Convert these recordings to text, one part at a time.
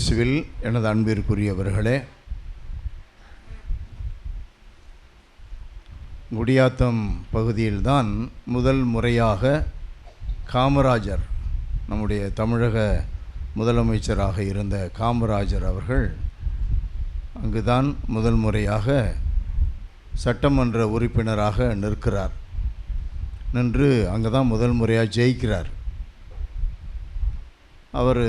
இயேசுவில் எனது அன்பிற்குரியவர்களே குடியாத்தம் பகுதியில்தான் முதல் முறையாக காமராஜர் நம்முடைய தமிழக முதலமைச்சராக இருந்த காமராஜர் அவர்கள் அங்குதான் முதல் முறையாக சட்டமன்ற உறுப்பினராக நிற்கிறார். நின்று அங்கே தான் முதல் முறையாக ஜெயிக்கிறார். அவர்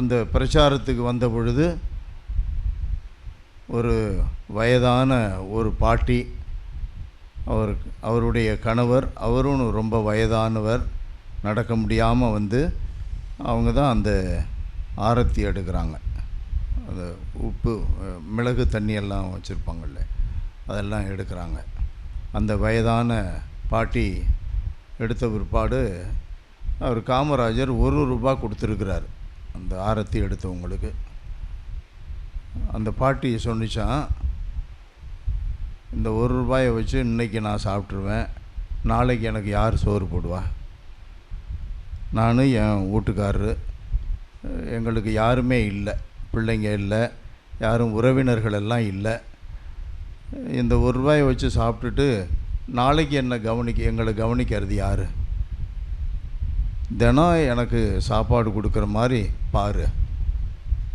அந்த பிரச்சாரத்துக்கு வந்த பொழுது ஒரு வயதான ஒரு பாட்டி அவர் அவருடைய கணவர் அவரும் ரொம்ப வயதானவர் நடக்க முடியாமல் வந்து அவங்க தான் அந்த ஆரத்தி எடுக்கிறாங்க. அந்த உப்பு மிளகு தண்ணியெல்லாம் வச்சுருப்பாங்கள்ல அதெல்லாம் எடுக்கிறாங்க. அந்த வயதான பாட்டி எடுத்த பிற்பாடு அவர் காமராஜர் ஒரு ரூபா கொடுத்துருக்கிறார். அந்த ஆரத்தி எடுத்தவங்களுக்கு அந்த பாட்டி சொன்னிச்சான் இந்த ஒரு ரூபாயை வச்சு இன்னைக்கு நான் சாப்பிட்ருவேன் நாளைக்கு எனக்கு யார் சோறு போடுவா? நான் என் வீட்டுக்காரரு. எங்களுக்கு யாருமே இல்லை. பிள்ளைங்க இல்லை. யாரும் உறவினர்கள் எல்லாம் இல்லை. இந்த ஒரு ரூபாயை வச்சு சாப்பிட்டுட்டு நாளைக்கு என்னை கவனிக்க எங்களை கவனிக்கிறது யார்? தினம் எனக்கு சாப்பாடு கொடுக்குற மாதிரி பாரு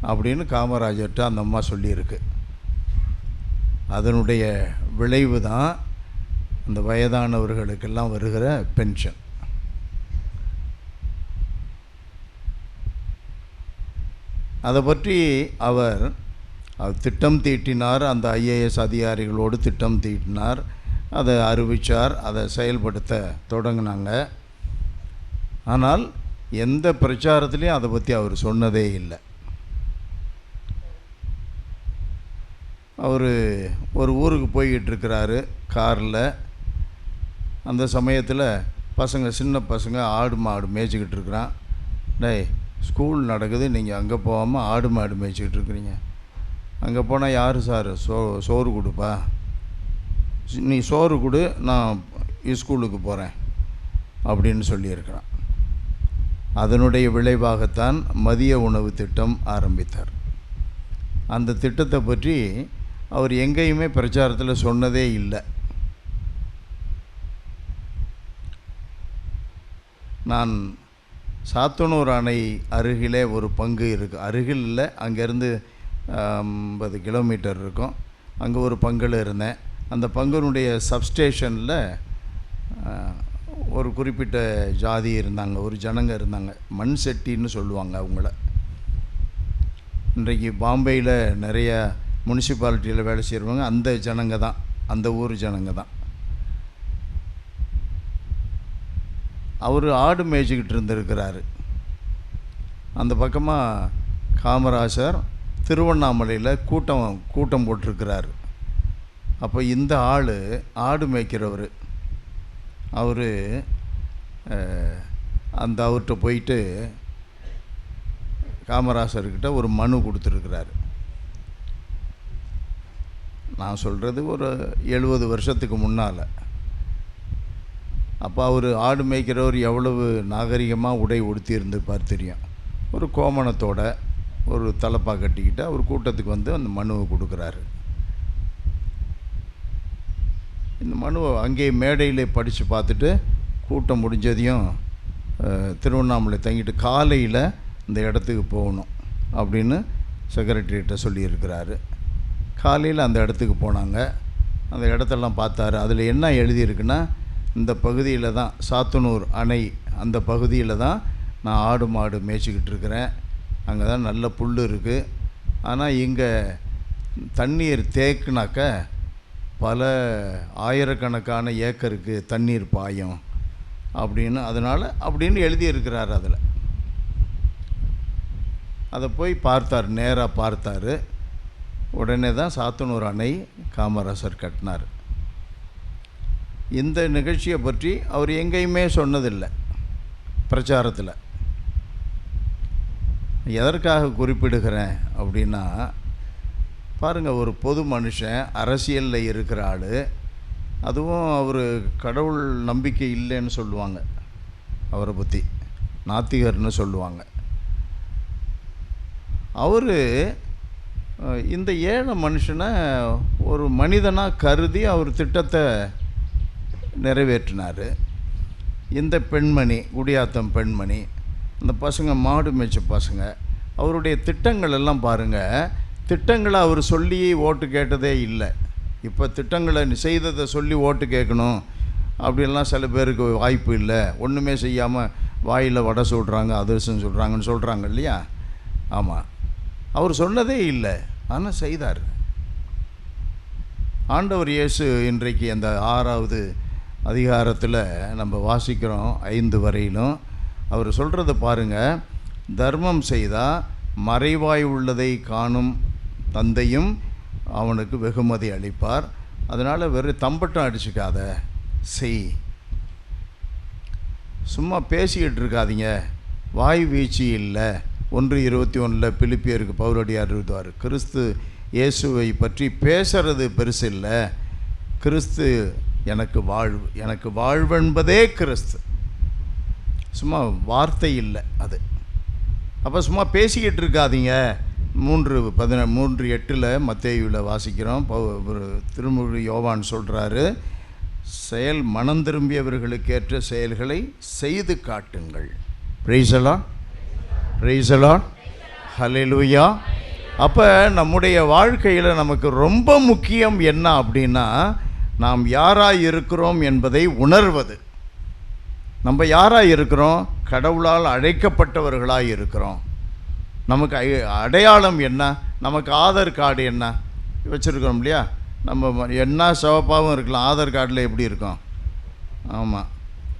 அப்படின்னு காமராஜர்கிட்ட அந்த அம்மா சொல்லியிருக்கு. அதனுடைய விளைவு தான் அந்த வயதானவர்களுக்கெல்லாம் வருகிற பென்ஷன் அதை பற்றி அவர் அவர் திட்டம் தீட்டினார் அந்த ஐஏஎஸ் அதிகாரிகளோடு திட்டம் தீட்டினார் அதை அறிவித்தார் அதை செயல்படுத்த தொடங்கினாங்க. ஆனால் எந்த பிரச்சாரத்துலேயும் அதை பற்றி அவர் சொன்னதே இல்லை. அவர் ஒரு ஊருக்கு போய்கிட்டு இருக்கிறாரு காரில். அந்த சமயத்தில் பசங்க சின்ன பசங்க ஆடு மாடு மேய்ச்சிக்கிட்டு இருக்கிறான். டேய் ஸ்கூல் நடக்குது நீங்கள் அங்கே போகாமல் ஆடு மாடு மேய்ச்சிக்கிட்டு இருக்கிறீங்க. அங்கே போனால் யார் சார்? சோ சோறு கொடுப்பா? நீ சோறு கொடு நான் ஸ்கூலுக்கு போகிறேன் அப்படின்னு சொல்லியிருக்கிறான். அதனுடைய விளைவாகத்தான் மதிய உணவு திட்டம் ஆரம்பித்தார். அந்த திட்டத்தை பற்றி அவர் எங்கேயுமே பிரச்சாரத்தில் சொன்னதே இல்லை. நான் சாத்தனூர் அணை அருகிலே ஒரு பங்கு இருக்குது அருகில் இல்லை அங்கேருந்து ஐம்பது கிலோமீட்டர் இருக்கும். அங்கே ஒரு பங்கில் இருந்தேன். அந்த பங்கனுடைய சப்ஸ்டேஷனில் ஒரு குறிப்பிட்ட ஜாதி இருந்தாங்க ஒரு ஜனங்க இருந்தாங்க மண் செட்டின்னு சொல்லுவாங்க அவங்கள. இன்றைக்கு பாம்பேயில் நிறைய முனிசிபாலிட்டியில் வேலை செய்கிறவங்க அந்த ஜனங்க தான் அந்த ஊர் ஜனங்க தான். அவர் ஆடு மேய்ச்சிக்கிட்டு இருந்திருக்கிறாரு. அந்த பக்கமாக காமராஜர் திருவண்ணாமலையில் கூட்டம் கூட்டம் போட்டிருக்கிறாரு. அப்போ இந்த ஆள் ஆடு மேய்க்கிறவர். அவர் அந்த அவர்கிட்ட போயிட்டு காமராசர்கிட்ட ஒரு மனு கொடுத்துருக்கிறாரு. நான் சொல்கிறது ஒரு எழுபது வருஷத்துக்கு முன்னால். அப்போ அவர் ஆடு மேய்க்கிறவர் எவ்வளவு நாகரிகமாக உடை உடுத்தி இருந்திருப்பார் தெரியும். ஒரு கோமணத்தோட ஒரு தலப்பா கட்டிக்கிட்டு அவர் கூட்டத்துக்கு வந்து அந்த மனுவை கொடுக்குறாரு. இந்த மனுவை அங்கேயே மேடையிலே படித்து பார்த்துட்டு கூட்டம் முடிஞ்சதையும் திருவண்ணாமலை தங்கிட்டு காலையில் இந்த இடத்துக்கு போகணும் அப்படின்னு செக்ரட்டரிகிட்ட சொல்லியிருக்கிறாரு. காலையில் அந்த இடத்துக்கு போனாங்க. அந்த இடத்தெல்லாம் பார்த்தாரு. அதில் என்ன எழுதியிருக்குன்னா இந்த பகுதியில் தான் சாத்தனூர் அணை அந்த பகுதியில் தான் நான் ஆடு மாடு மேய்ச்சிக்கிட்டு இருக்கிறேன். அங்கே தான் நல்ல புல் இருக்குது ஆனால் இங்கே தண்ணீர் தேக்குனாக்க பல ஆயிரக்கணக்கான ஏக்கருக்கு தண்ணீர் பாயும் அப்படின்னு அதனால் அப்படின்னு எழுதியிருக்கிறார் அதில். அதை போய் பார்த்தார் நேராக பார்த்தார். உடனே தான் சாத்தனூர் அணை காமராசர் கட்டினார். இந்த நிகழ்ச்சியை பற்றி அவர் எங்கேயுமே சொன்னதில்லை பிரச்சாரத்தில். எதற்காக குறிப்பிடுகிறேன் அப்படின்னா பாருங்கள் ஒரு பொது மனுஷன் அரசியலில் இருக்கிற ஆள் அதுவும் அவர் கடவுள் நம்பிக்கை இல்லைன்னு சொல்லுவாங்க. அவரை பற்றி நாத்திகர்னு சொல்லுவாங்க. அவர் இந்த ஏழை மனுஷனை ஒரு மனிதனாக கருதி அவர் திட்டத்தை நிறைவேற்றினார். இந்த பெண்மணி குடியாத்தம் பெண்மணி இந்த பசங்க மாடு மேய்ச்ச பசங்க அவருடைய திட்டங்கள் எல்லாம் பாருங்கள் திட்டங்களை அவர் சொல்லி ஓட்டு கேட்டதே இல்லை. இப்போ திட்டங்களை செய்ததை சொல்லி ஓட்டு கேட்கணும். அப்படிலாம் சில பேருக்கு வாய்ப்பு இல்லை. ஒன்றுமே செய்யாமல் வாயில் வடை சொல்கிறாங்க அதிர்சம் சொல்கிறாங்கன்னு சொல்கிறாங்க இல்லையா? ஆமாம் அவர் சொன்னதே இல்லை. ஆனால் செய்தார். ஆண்டவர் இயேசு இன்றைக்கு அந்த ஆறாவது அதிகாரத்தில் நம்ம வாசிக்கிறோம் ஐந்து வரையிலும். அவர் சொல்கிறத பாருங்கள் தர்மம் செய்தால் மறைவாய் உள்ளதை காணும் தந்தையும் அவனுக்கு வெகுமதி அளிப்பார். அதனால் வெறும் தம்பட்டம் அடிச்சுக்காத. செய். சும்மா பேசிக்கிட்டு இருக்காதீங்க. வாய் வீழ்ச்சி இல்லை. ஒன்று இருபத்தி ஒன்றில் பிலிப்பியருக்கு பௌரடியார் எழுதுவார் கிறிஸ்து இயேசுவை பற்றி பேசுறது பெருசு இல்லை. கிறிஸ்து எனக்கு வாழ்வு எனக்கு வாழ்வென்பதே கிறிஸ்து. சும்மா வார்த்தை இல்லை அது. அப்போ சும்மா பேசிக்கிட்டு இருக்காதீங்க. மூன்று பதின மூன்று எட்டில் மத்தேயுவில் வாசிக்கிறோம். பவு- ஒரு யோவான் சொல்கிறாரு செயல் மனம் திரும்பியவர்களுக்கேற்ற செயல்களை செய்து காட்டுங்கள். பிரைசலான் பிரைசலான் ஹலெலுயா அப்போ நம்முடைய வாழ்க்கையில் நமக்கு ரொம்ப முக்கியம் என்ன அப்படின்னா நாம் யாராக இருக்கிறோம் என்பதை உணர்வது. நம்ம யாராக இருக்கிறோம்? கடவுளால் அழைக்கப்பட்டவர்களாக இருக்கிறோம். நமக்கு ஐ- அடையாளம் என்ன? நமக்கு ஆதார் கார்டு என்ன? வச்சுருக்கிறோம் இல்லையா? நம்ம என்ன சிவப்பாகவும் இருக்கலாம். ஆதார் கார்டில் எப்படி இருக்கும்? ஆமாம்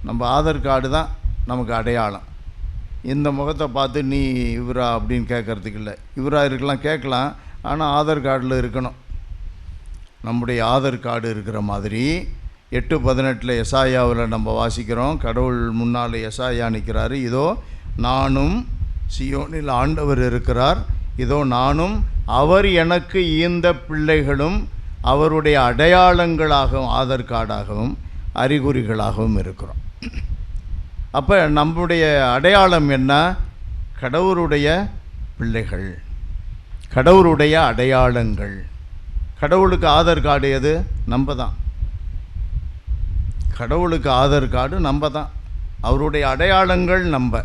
நம்ம ஆதார் கார்டு தான் நமக்கு அடையாளம். இந்த முகத்தை பார்த்து நீ இவரா? அப்படின்னு கேட்கறதுக்கு இல்லை. இவரா இருக்கலாம் கேட்கலாம். ஆனால் ஆதார் கார்டில் இருக்கணும். நம்முடைய ஆதார் கார்டு இருக்கிற மாதிரி எட்டு பதினெட்டில் எசாயாவில் நம்ம வாசிக்கிறோம். கடவுள் முன்னால் எசாயா நிற்கிறாரு இதோ நானும் சியோனில் ஆண்டவர் இருக்கிறார். இதோ நானும் அவர் எனக்கு ஈந்த பிள்ளைகளும் அவருடைய அடையாளங்களாகவும் ஆதார் கார்டாகவும் அறிகுறிகளாகவும் இருக்கிறோம். அப்போ நம்முடைய அடையாளம் என்ன? கடவுளுடைய பிள்ளைகள். கடவுளுடைய அடையாளங்கள். கடவுளுக்கு ஆதார் கார்டு எது? நம்ம தான் கடவுளுக்கு ஆதார் கார்டு நம்ம தான் அவருடைய அடையாளங்கள் நம்ம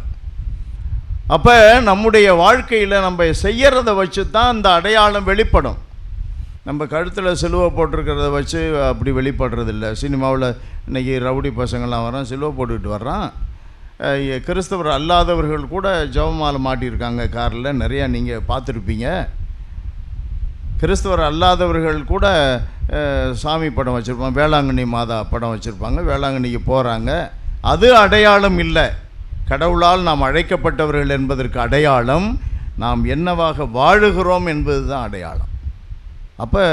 அப்போ நம்முடைய வாழ்க்கையில் நம்ம செய்யறத வச்சு தான் அந்த அடையாளம் வெளிப்படும். நம்ம கழுத்தில் சிலுவை போட்டிருக்கிறத வச்சு அப்படி வெளிப்படுறதில்ல. சினிமாவில் இன்றைக்கி ரவுடி பசங்கள்லாம் வரான் சிலுவை போட்டுக்கிட்டு வர்றான். கிறிஸ்தவர் அல்லாதவர்கள் கூட ஜவமாலை மாட்டியிருக்காங்க காரில். நிறையா நீங்கள் பார்த்துருப்பீங்க. கிறிஸ்தவர் அல்லாதவர்கள் கூட சாமி படம் வச்சுருப்பாங்க வேளாங்கண்ணி மாதா படம் வச்சுருப்பாங்க வேளாங்கண்ணிக்கு போகிறாங்க அது அடையாளம் இல்லை. கடவுளால் நாம் அழைக்கப்பட்டவர்கள் என்பதற்கு அடையாளம் நாம் என்னவாக வாழுகிறோம் என்பது தான் அடையாளம். அப்போ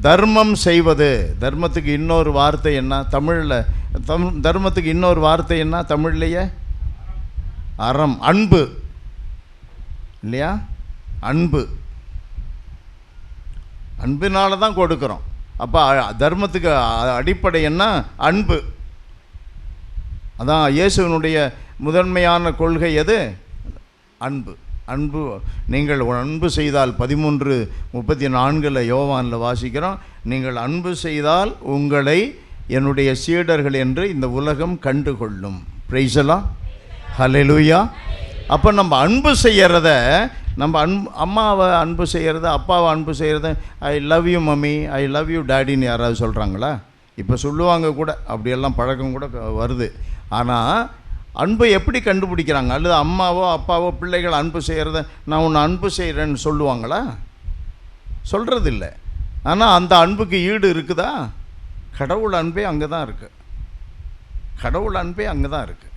தர்மம் செய்வது தர்மத்துக்கு இன்னொரு வார்த்தை என்ன? தமிழில் தம் தர்மத்துக்கு இன்னொரு வார்த்தை என்ன தமிழ்லையே? அறம் அன்பு. இல்லையா? அன்பு. அன்பினால தான் கொடுக்குறோம். அப்போ தர்மத்துக்கு அடிப்படை என்ன? அன்பு. அதான் இயேசுவினுடைய முதன்மையான கொள்கை எது? அன்பு. அன்பு நீங்கள் அன்பு செய்தால் பதிமூன்று முப்பத்தி நான்கில் யோவானில் வாசிக்கிறோம். நீங்கள் அன்பு செய்தால் உங்களை என்னுடைய சீடர்கள் என்று இந்த உலகம் கண்டுகொள்ளும். பிரைசலாம் ஹலெலுயா அப்போ நம்ம அன்பு செய்கிறத நம்ம அன்பு அம்மாவை அன்பு செய்கிறத அப்பாவை அன்பு செய்கிறத I love you mummy I love you டேடின்னு யாராவது சொல்கிறாங்களா இப்போ சொல்லுவாங்க கூட அப்படியெல்லாம் பழக்கம் கூட க- வருது. ஆனால் அன்பை எப்படி கண்டுபிடிக்கிறாங்க? அல்லது அம்மாவோ அப்பாவோ பிள்ளைகள் அன்பு செய்கிறத நான் உன்னை அன்பு செய்கிறேன்னு சொல்லுவாங்களா? சொல்கிறதில்ல ஆனால் அந்த அன்புக்கு ஈடு இருக்குதா? கடவுள் அன்பே அங்கே தான் இருக்குது கடவுள் அன்பே அங்கே தான் இருக்குது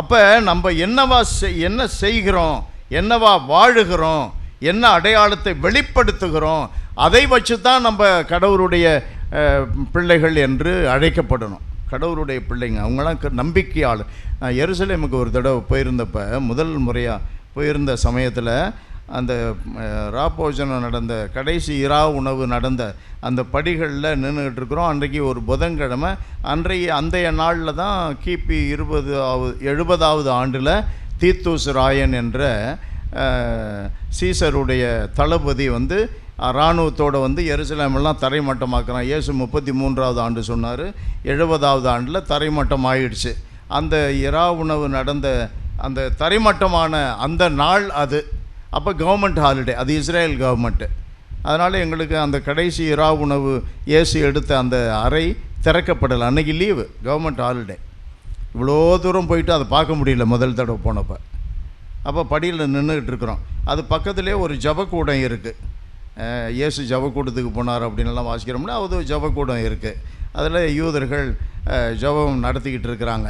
அப்போ நம்ம என்னவா செய் என்ன செய்கிறோம்? என்னவா வாழுகிறோம்? என்ன அடையாளத்தை வெளிப்படுத்துகிறோம்? அதை வச்சு தான் நம்ம கடவுளுடைய பிள்ளைகள் என்று அழைக்கப்படணும். கடவுளுடைய பிள்ளைங்க அவங்களாம் க- நம்பிக்கையாளர். நான் எருசலேமுக்கு ஒரு தடவை போயிருந்தப்ப முதல் முறையாக போயிருந்த சமயத்தில் அந்த ராபோஜனம் ராப்போஜனம் நடந்த கடைசி இரா உணவு நடந்த அந்த படிகளில் நின்றுக்கிட்டு இருக்கிறோம் அன்றைக்கு ஒரு புதன்கிழமை அன்றைய அந்தைய நாளில் தான் கிபி இருபதாவது எழுபதாவது ஆண்டில் தீத்தூஸ் ராயன் என்ற சீசருடைய தளபதி வந்து இராணுவத்தோடு வந்து எருசலேமெல்லாம் தரைமட்டமாக்குறான். இயேசு முப்பத்தி மூன்றாவது ஆண்டு சொன்னார். எழுபதாவது ஆண்டில் தரைமட்டம் ஆயிடுச்சு. அந்த இரா உணவு நடந்த அந்த தரைமட்டமான அந்த நாள் அது. அப்போ கவர்மெண்ட் ஹாலிடே அது இஸ்ரேல் கவர்மெண்ட்டு அதனால் எங்களுக்கு அந்த கடைசி இரா உணவு இயேசு எடுத்த அந்த அறை திறக்கப்படலை. அன்னைக்கு லீவு கவர்மெண்ட் ஹாலிடே இவ்வளோ தூரம் போயிட்டு அதை பார்க்க முடியல முதல் தடவை போனப்போ. அப்போ படியில் நின்றுக்கிட்டு இருக்கிறோம். அது பக்கத்துலேயே ஒரு ஜபக்கூடம் இருக்குது இயேசு ஜபக்கூட்டத்துக்கு போனார் அப்படின்லாம் வாசிக்கிறோம்னா அது ஜபக்கூடம் இருக்குது அதில் யூதர்கள் ஜபம் நடத்திக்கிட்டு இருக்கிறாங்க.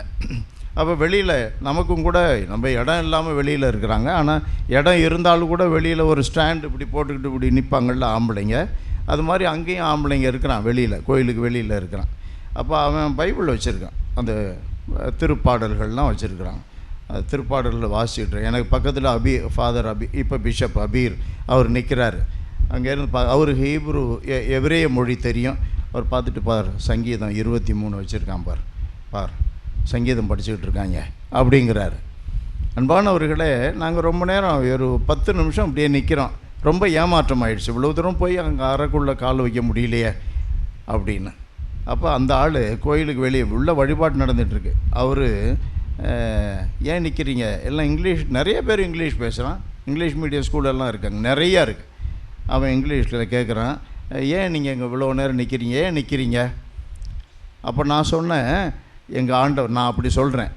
அப்போ வெளியில் நமக்கும் கூட நம்ம இடம் இல்லாமல் வெளியில் இருக்கிறாங்க. ஆனால் இடம் இருந்தாலும் கூட வெளியில் ஒரு ஸ்டாண்ட் இப்படி போட்டுக்கிட்டு இப்படி நிற்பாங்கள்ல ஆம்பளைங்க. அது மாதிரி அங்கேயும் ஆம்பளைங்க இருக்கிறான் வெளியில் கோயிலுக்கு வெளியில் இருக்கிறான். அப்போ அவன் பைபிள் வச்சுருக்கான். அந்த திருப்பாடல்கள்லாம் வச்சுருக்கிறான். திருப்பாடலில் வாசிக்கிட்டு எனக்கு பக்கத்தில் அபி ஃபாதர் அபி இப்போ பிஷப் அபீர் அவர் நிற்கிறாரு அங்கேருந்து பா அவர் ஹீப்ரு எ- மொழி தெரியும்? அவர் பார்த்துட்டு பார் சங்கீதம் இருபத்தி மூணு வச்சுருக்கான் பார். பார் சங்கீதம் படிச்சுக்கிட்டு இருக்காங்க. அப்படிங்கிறாரு. அன்பானவர்களே நாங்கள் ரொம்ப நேரம் ஒரு பத்து நிமிஷம் அப்படியே நிற்கிறோம் ரொம்ப ஏமாற்றம் ஆயிடுச்சு. இவ்வளோ தூரம் போய் அங்கே அறைக்குள்ளே கால் வைக்க முடியலையே அப்படின்னு. அப்போ அந்த ஆள் கோயிலுக்கு வெளியே உள்ள வழிபாடு நடந்துகிட்ருக்கு அவர் ஏன் நிற்கிறீங்க எல்லாம் இங்கிலீஷ் நிறைய பேர் இங்கிலீஷ் பேசுகிறான் இங்கிலீஷ் மீடியம் ஸ்கூலெல்லாம் இருக்காங்க. நிறையா இருக்குது அவன் இங்கிலீஷில் கேட்குறான் ஏன் நீங்கள் இங்கே இவ்வளோ நேரம் நிற்கிறீங்க ஏன் நிற்கிறீங்க அப்போ நான் சொன்னேன் எங்கள் ஆண்டவர் நான் அப்படி சொல்கிறேன்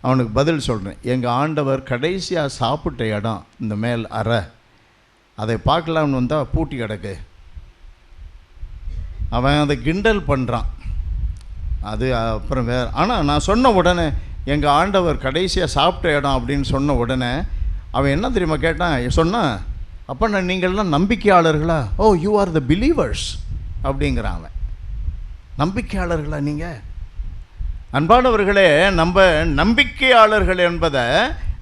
அவனுக்கு பதில் சொல்கிறேன் எங்கள் ஆண்டவர் கடைசியாக சாப்பிட்ட இடம் இந்த மேல் அறை. அதை பார்க்கலாம்னு வந்தால் பூட்டி கிடக்கு. அவன் அதை கிண்டல் பண்ணுறான் அது அப்புறம் வேறு ஆனால் நான் சொன்ன உடனே எங்கள் ஆண்டவர் கடைசியாக சாப்பிட்ட இடம் அப்படின்னு சொன்ன உடனே அவன் என்ன தெரியுமா கேட்டான்? சொன்னான் அப்போ நான் நீங்கள்லாம் நம்பிக்கையாளர்களா? Oh you are the believers அப்படிங்கிறான் அவன் நம்பிக்கையாளர்களா நீங்கள் அன்பானவர்களே நம்ம நம்பிக்கையாளர்கள் என்பதை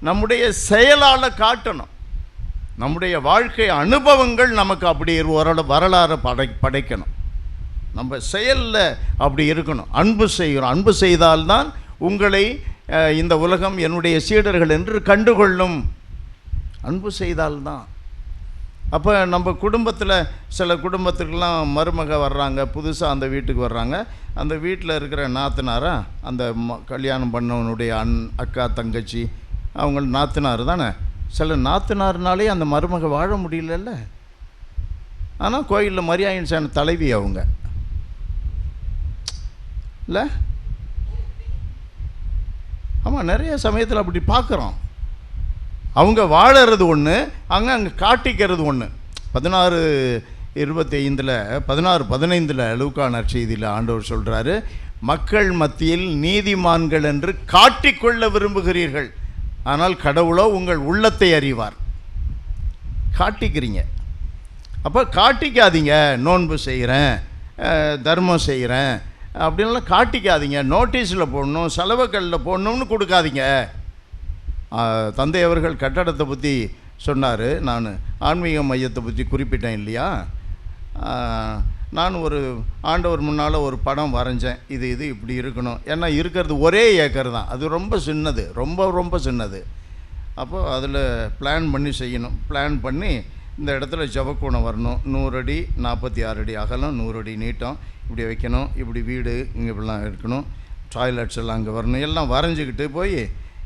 நம்முடைய செயலால் காட்டணும். நம்முடைய வாழ்க்கை அனுபவங்கள் நமக்கு அப்படி ஒரு வரலாறு படை படைக்கணும். நம்ம செயலில் அப்படி இருக்கணும். அன்பு செய்கிறோம் அன்பு செய்தால்தான் உங்களை இந்த உலகம் என்னுடைய சீடர்கள் என்று கண்டுகொள்ளும். அன்பு செய்தால்தான். அப்போ நம்ம குடும்பத்தில் சில குடும்பத்துக்கெல்லாம் மருமக வர்றாங்க புதுசாக அந்த வீட்டுக்கு வர்றாங்க. அந்த வீட்டில் இருக்கிற நாத்தனாரா அந்த ம கல்யாணம் பண்ணவனுடைய அண் அக்கா தங்கச்சி அவங்க நாத்தனார் தானே? சில நாத்தனார்னாலே அந்த மருமக வாழ முடியலல்ல. ஆனால் கோயிலில் மரியாயின் தலைவி அவங்க. இல்லை? ஆமாம் நிறைய சமயத்தில் அப்படி பார்க்குறோம் அவங்க வாழறது ஒன்று அங்கே அங்கே காட்டிக்கிறது ஒன்று பதினாறு இருபத்தி ஐந்தில் பதினாறு பதினைந்தில் லூக்கா நற்செய்தியில் ஆண்டவர் சொல்கிறாரு மக்கள் மத்தியில் நீதிமான்கள் என்று காட்டிக்கொள்ள விரும்புகிறீர்கள். ஆனால் கடவுளோ உங்கள் உள்ளத்தை அறிவார். காட்டிக்கிறீங்க. அப்போ காட்டிக்காதீங்க நோன்பு செய்கிறேன் தர்மம் செய்கிறேன் அப்படின்லாம் காட்டிக்காதீங்க. நோட்டீஸில் போடணும் செலவுகளில் போடணும்னு கொடுக்காதீங்க. தந்தை அவர்கள் கட்டடத்தை பற்றி சொன்னார். நான் ஆன்மீக மையத்தை பற்றி குறிப்பிட்டேன் இல்லையா? நான் ஒரு ஆண்டவர் முன்னால் ஒரு படம் வரைஞ்சேன். இது இது இப்படி இருக்கணும். ஏன்னா இருக்கிறது ஒரே ஏக்கர் தான். அது ரொம்ப சின்னது. ரொம்ப ரொம்ப சின்னது. அப்போது அதில் பிளான் பண்ணி செய்யணும். பிளான் பண்ணி இந்த இடத்துல ஜவக்கோணம் வரணும். நூறு அடி நாற்பத்தி ஆறு அடி அகலம் நூறு அடி நீட்டம். இப்படி வைக்கணும். இப்படி வீடு இங்கே இப்படிலாம் இருக்கணும். டாய்லெட்ஸ் எல்லாம் அங்கே வரணும். எல்லாம் வரைஞ்சிக்கிட்டு போய்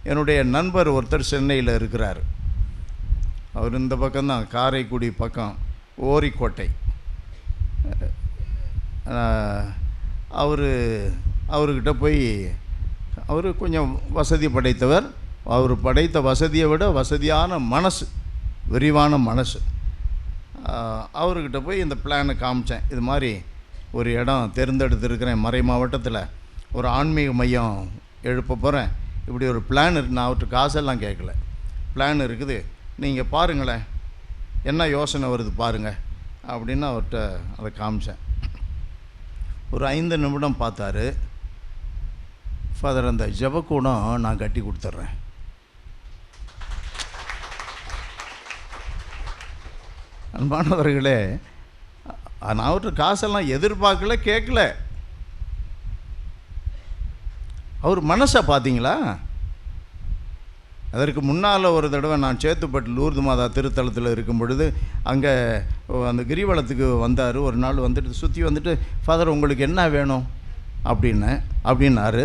என்னுடைய நண்பர் ஒருத்தர் சென்னையில் இருக்கிறார். அவர் இந்த பக்கம்தான் காரைக்குடி பக்கம் ஓரிக்கோட்டை. அவர் அவர்கிட்ட போய் அவர் கொஞ்சம் வசதி படைத்தவர். அவர் படைத்த வசதியை விட வசதியான மனசு விரிவான மனசு. அவர்கிட்ட போய் இந்த பிளானை காமிச்சேன். இது மாதிரி ஒரு இடம் தேர்ந்தெடுத்துருக்கிறேன். மறை மாவட்டத்தில் ஒரு ஆன்மீக மையம் எழுப்ப போகிறேன் இப்படி ஒரு பிளான் இருக்கு. நான் அவர்கிட்ட காசெல்லாம் கேட்கல. பிளான் இருக்குது. நீங்கள் பாருங்களேன். என்ன யோசனை வருது பாருங்கள் அப்படின்னு அவர்கிட்ட அதை காமிச்சேன். ஒரு ஐந்து நிமிடம் பார்த்தாரு. ஃபாதர் அந்த ஜபக்கூடம் நான் கட்டி கொடுத்துட்றேன். அன்பானவர்களே நான் அவர்கிட்ட காசெல்லாம் எதிர்பார்க்கல கேட்கல. அவர் மனசை பார்த்தீங்களா? அதற்கு முன்னால் ஒரு தடவை நான் சேத்துப்பட்டு லூர்து மாதா திருத்தலத்தில் இருக்கும் பொழுது அங்கே அந்த கிரிவலத்துக்கு வந்தார். ஒரு நாள் வந்துட்டு சுற்றி வந்துட்டு ஃபாதர் உங்களுக்கு என்ன வேணும்? அப்படின்னு அப்படின்னாரு.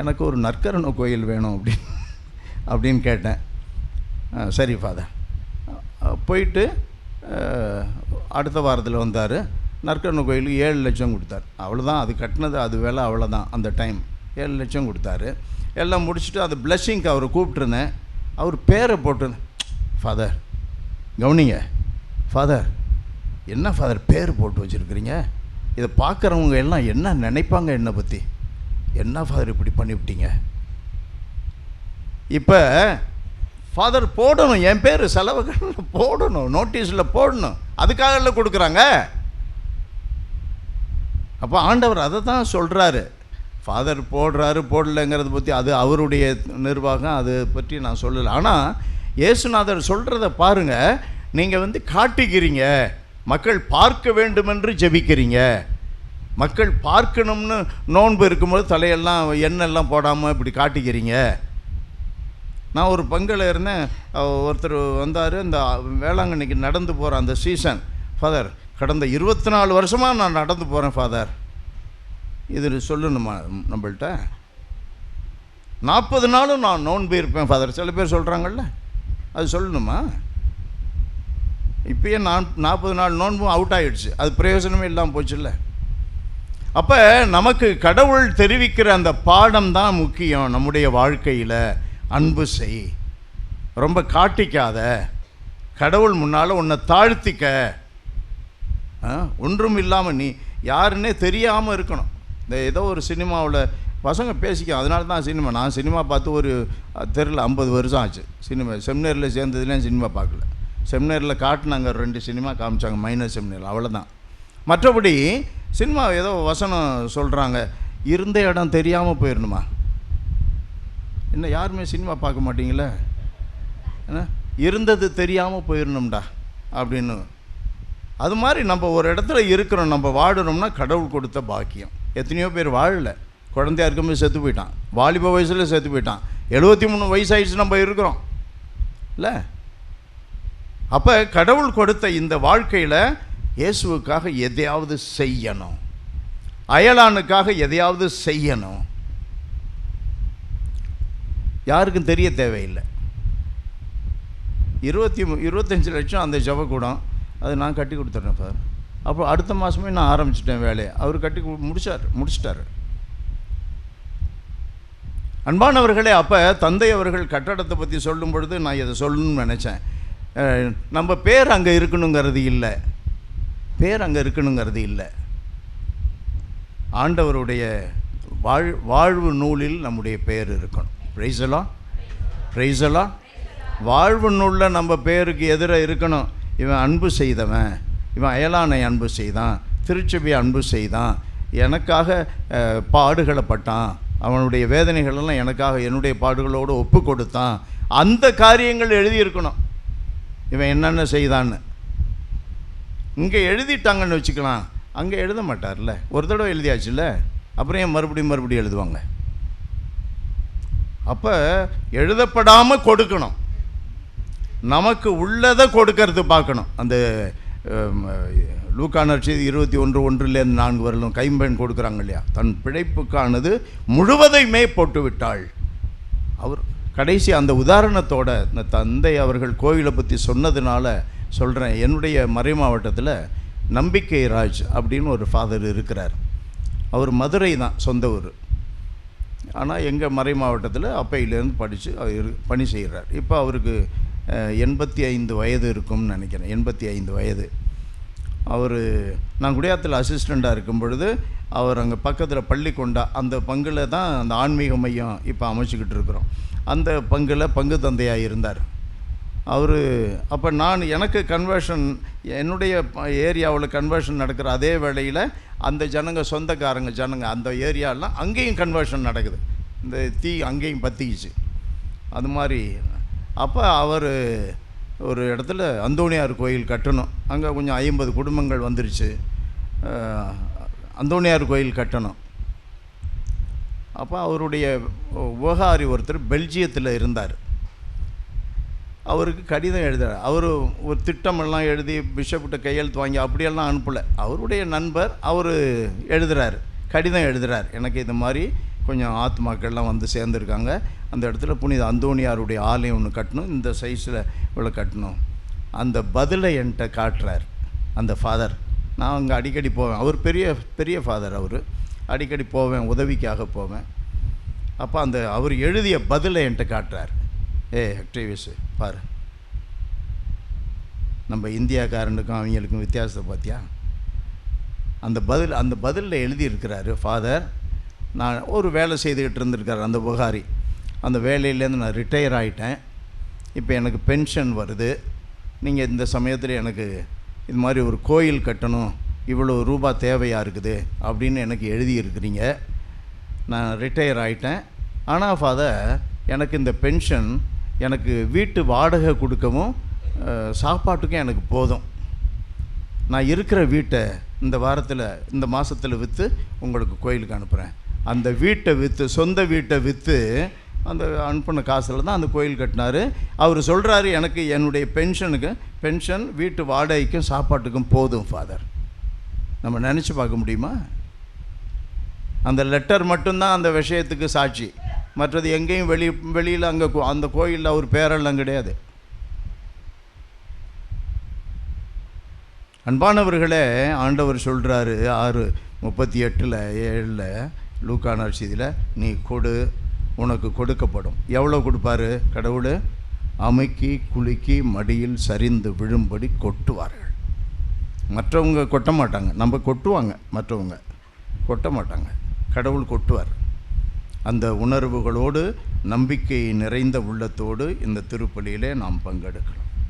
எனக்கு ஒரு நற்கரண கோயில் வேணும் அப்படின்னு அப்படின்னு கேட்டேன். சரி ஃபாதர் போயிட்டு அடுத்த வாரத்தில் வந்தார். நற்கரண கோயிலுக்கு ஏழு லட்சம் கொடுத்தார். அவ்வளோதான் அது கட்டினது அது வேலை அவ்வளோதான் அந்த டைம். ஏழு லட்சம் கொடுத்தாரு. எல்லாம் முடிச்சுட்டு அது பிளஸ்ஸிங்க்கு அவரை கூப்பிட்டுருந்தேன். அவர் பேரை போட்டிருந்தேன். ஃபாதர் கவனிங்க. ஃபாதர் என்ன ஃபாதர் பேர் போட்டு வச்சுருக்கிறீங்க? இதை பார்க்குறவங்க எல்லாம் என்ன நினைப்பாங்க என்னை பற்றி என்ன ஃபாதர் இப்படி பண்ணிவிட்டீங்க? இப்போ ஃபாதர் போடணும் என் பேர் செலவுகள் போடணும் நோட்டீஸில் போடணும். அதுக்காக கொடுக்குறாங்க. அப்போ ஆண்டவர் அதை தான் சொல்கிறாரு ஃபாதர் போடுறாரு போடலைங்கிறத பற்றி அது அவருடைய நிர்வாகம் அது பற்றி நான் சொல்லலை. ஆனால் இயேசுநாதர் சொல்கிறத பாருங்கள் நீங்கள் வந்து காட்டிக்கிறீங்க மக்கள் பார்க்க வேண்டுமென்று ஜெபிக்கிறீங்க. மக்கள் பார்க்கணும்னு நோன்பு இருக்கும்போது தலையெல்லாம் எண்ணெல்லாம் போடாமல் இப்படி காட்டிக்கிறீங்க நான் ஒரு பங்கில் இருந்தேன். ஒருத்தர் வந்தார். இந்த வேளாங்கண்ணிக்கு நடந்து போகிற அந்த சீசன் ஃபாதர் கடந்த இருபத்தி நாலு வருஷமாக நான் நடந்து போகிறேன் ஃபாதர் இது சொல்லணுமா நம்மள்ட்ட? நாற்பது நாளும் நான் நோன்பு இருப்பேன் ஃபாதர் சில பேர் சொல்கிறாங்கல்ல அது சொல்லணுமா? இப்பயே நான் நாற்பது நாள் நோன்பும் அவுட் ஆகிடுச்சு அது பிரயோஜனமே இல்லாமல் போச்சுல்ல. அப்போ நமக்கு கடவுள் தெரிவிக்கிற அந்த பாடம் தான் முக்கியம் நம்முடைய வாழ்க்கையில். அன்பு செய். ரொம்ப காட்டிக்காத. கடவுள் முன்னால் உன்னை தாழ்த்திக்க. ஆ, ஒன்றும் இல்லாமல் நீ யாருன்னே தெரியாமல் இருக்கணும். இந்த ஏதோ ஒரு சினிமாவில் பசங்க பேசிக்கும் அதனால தான் சினிமா. நான் சினிமா பார்த்து ஒரு தெருவில் ஐம்பது வருஷம் ஆச்சு. சினிமா செமினரில் சேர்ந்ததுலேயும் சினிமா பார்க்கல. செமினரில் காட்டினாங்க ரெண்டு சினிமா காமிச்சாங்க மைனர் செமினர் அவ்வளோதான் மற்றபடி சினிமா ஏதோ வசனம் சொல்கிறாங்க இருந்த இடம் தெரியாமல் போயிடணுமா என்ன யாருமே சினிமா பார்க்க மாட்டிங்களே? என்ன? இருந்தது தெரியாமல் போயிடணும்டா அப்படின்னு. அது மாதிரி நம்ம ஒரு இடத்துல இருக்கிறோம். நம்ம வாடணும்னா கடவுள் கொடுத்த பாக்கியம். எத்தனையோ பேர் வாழல. குழந்தையா இருக்கும்போது செத்து போயிட்டான். வாலிப வயசில் செத்து போயிட்டான். எழுபத்தி மூணு வயசாயிடுச்சு நம்ம இருக்கிறோம். இல்லை? அப்போ கடவுள் கொடுத்த இந்த வாழ்க்கையில் இயேசுவுக்காக எதையாவது செய்யணும். அயலானுக்காக எதையாவது செய்யணும். யாருக்கும் தெரிய தேவையில்லை. இருபத்தி இருபத்தஞ்சி இருபத்தஞ்சு லட்சம் அந்த ஜபக்கூடம் அது நான் கட்டி கொடுத்துட்றேன் சார் அப்போ அடுத்த மாதமே நான் ஆரம்பிச்சிட்டேன் வேலையை. அவர் கட்டி முடிச்சார் முடிச்சிட்டாரு. அன்பானவர்களே அப்போ தந்தை அவர்கள் கட்டடத்தை பற்றி சொல்லும் பொழுது நான் இதை சொல்லணும்னு நினச்சேன். நம்ம பேர் அங்கே இருக்கணுங்கிறது இல்லை. பேர் அங்கே இருக்கணுங்கிறது இல்லை. ஆண்டவருடைய வாழ் வாழ்வு நூலில் நம்முடைய பேர் இருக்கணும். ப்ரைஸலா ப்ரைஸலா வாழ்வு நூலில் நம்ம பேருக்கு எதிராக இருக்கணும். இவன் அன்பு செய்தவன். இவன் அயலானை அன்பு செய்தான் திருச்சபை அன்பு செய்தான் எனக்காக பாடுகளை பட்டான் அவனுடைய வேதனைகளெல்லாம் எனக்காக என்னுடைய பாடுகளோடு ஒப்பு கொடுத்தான். அந்த காரியங்கள் எழுதியிருக்கணும். இவன் என்னென்ன செய்தான்னு. இங்கே எழுதிட்டாங்கன்னு வச்சுக்கலாம். அங்கே எழுத மாட்டார்ல. ஒரு தடவை எழுதியாச்சுல்ல? அப்புறம் ஏன் மறுபடியும் மறுபடியும் எழுதுவாங்க? அப்போ எழுதப்படாமல் கொடுக்கணும். நமக்கு உள்ளதை கொடுக்கறது பார்க்கணும். அந்த லூக்கானர் செய்தி இருபத்தி ஒன்று ஒன்றுலேருந்து நான்கு வரலும் கைம்பெண் கொடுக்குறாங்க இல்லையா? தன் பிழைப்புக்கானது முழுவதையுமே போட்டு விட்டாள் அவர் கடைசி அந்த உதாரணத்தோட இந்த தந்தை அவர்கள் கோவிலை பற்றி சொன்னதுனால சொல்கிறேன் என்னுடைய மறை மாவட்டத்தில் நம்பிக்கை ராஜ் அப்படின்னு ஒரு ஃபாதர் இருக்கிறார். அவர் மதுரை தான் சொந்த ஊர். ஆனால் எங்கள் மறை மாவட்டத்தில் அப்பையிலேருந்து படித்து அவர் பணி செய்கிறார் இப்போ அவருக்கு எண்பத்தி ஐந்து வயது இருக்கும்னு நினைக்கிறேன். எண்பத்தி ஐந்து வயது. அவர் நான் குடியாத்தில் அசிஸ்டண்ட்டாக இருக்கும் பொழுது அவர் அங்கே பக்கத்தில் பள்ளிக்கொண்டா அந்த பங்கில் தான் அந்த ஆன்மீக மையம் இப்போ அமைச்சிக்கிட்டு இருக்கிறோம். அந்த பங்கில் பங்கு தந்தையாக இருந்தார். அவர் அப்போ நான் எனக்கு கன்வர்ஷன் என்னுடைய ஏரியாவில் கன்வர்ஷன் நடக்கிற அதே வேளையில் அந்த ஜனங்க சொந்தக்காரங்க ஜனங்க அந்த ஏரியாலாம் அங்கேயும் கன்வர்ஷன் நடக்குது. இந்த தீ அங்கேயும் பற்றிக்கிச்சு அது மாதிரி அப்போ அவர் ஒரு இடத்துல அந்தோணியார் கோயில் கட்டணும். அங்கே கொஞ்சம் ஐம்பது குடும்பங்கள் வந்துருச்சு. அந்தோணியார் கோயில் கட்டணும். அப்போ அவருடைய உபகாரி ஒருத்தர் பெல்ஜியத்தில் இருந்தார். அவருக்கு கடிதம் எழுதுறார் அவர் ஒரு திட்டமெல்லாம் எழுதி பிஷப்கிட்ட கையெழுத்து வாங்கி அப்படியெல்லாம் அனுப்பலை. அவருடைய நண்பர் அவர் எழுதுறாரு கடிதம் எழுதுறார். எனக்கு இது மாதிரி கொஞ்சம் ஆத்மாக்கள்லாம் வந்து சேர்ந்துருக்காங்க. அந்த இடத்துல புனித அந்தோணியாருடைய ஆலயம் ஒன்று கட்டணும். இந்த சைஸில் இவ்வளோ கட்டணும். அந்த பதிலை என்கிட்ட காட்டுறார். அந்த ஃபாதர் நான் அங்கே அடிக்கடி போவேன். அவர் பெரிய பெரிய ஃபாதர் அவர். அடிக்கடி போவேன். உதவிக்காக போவேன். அப்போ அந்த அவர் எழுதிய பதிலை என்கிட்ட காட்டுறார். ஏ ஆக்டிவிஸ் பாரு. நம்ம இந்தியாக்காரனுக்கும் அவங்களுக்கும் வித்தியாசத்தை பார்த்தியா? அந்த பதில் அந்த பதிலில் எழுதியிருக்கிறாரு ஃபாதர் நான் ஒரு வேலை செய்துக்கிட்டு இருந்திருக்கார் அந்த புகாரி அந்த வேலையிலேருந்து நான் ரிட்டையர் ஆகிட்டேன் இப்போ எனக்கு பென்ஷன் வருது. நீங்கள் இந்த சமயத்தில் எனக்கு இது மாதிரி ஒரு கோயில் கட்டணும் இவ்வளோ ரூபா தேவையாக இருக்குது அப்படின்னு எனக்கு எழுதியிருக்கிறீங்க. நான் ரிட்டையர் ஆகிட்டேன் ஆனால் ஃபாதர் எனக்கு இந்த பென்ஷன் எனக்கு வீட்டு வாடகை கொடுக்கவும் சாப்பாட்டுக்கும் எனக்கு போதும். நான் இருக்கிற வீட்டை இந்த வாரத்தில் இந்த மாதத்தில் விற்று உங்களுக்கு கோயிலுக்கு அனுப்புகிறேன் அந்த வீட்டை விற்று சொந்த வீட்டை விற்று அந்த அனுப்பின காசில் தான் அந்த கோயில் கட்டினார். அவர் சொல்கிறாரு எனக்கு என்னுடைய பென்ஷனுக்கு பென்ஷன் வீட்டு வாடகைக்கும் சாப்பாட்டுக்கும் போதும் ஃபாதர். நம்ம நினச்சி பார்க்க முடியுமா? அந்த லெட்டர் மட்டும்தான் அந்த விஷயத்துக்கு சாட்சி. மற்றது எங்கேயும் வெளி வெளியில் அங்கே அந்த கோயிலில் அவர் பேரெல்லாம் கிடையாது. அன்பானவர்களே ஆண்டவர் சொல்கிறாரு ஆறு முப்பத்தி எட்டில் ஏழில் லூக்கான செய்தியில் நீ கொடு உனக்கு கொடுக்கப்படும். எவ்வளோ கொடுப்பாரு? கடவுள் அமைக்கி குலுக்கி மடியில் சரிந்து விழும்படி கொட்டுவார்கள். மற்றவங்க கொட்ட மாட்டாங்க. நம்ம கொட்டுவாங்க மற்றவங்க கொட்ட மாட்டாங்க. கடவுள் கொட்டுவார். அந்த உணர்வுகளோடு நம்பிக்கை நிறைந்த உள்ளத்தோடு இந்த திருப்பலியிலே நாம் பங்கெடுக்கலாம்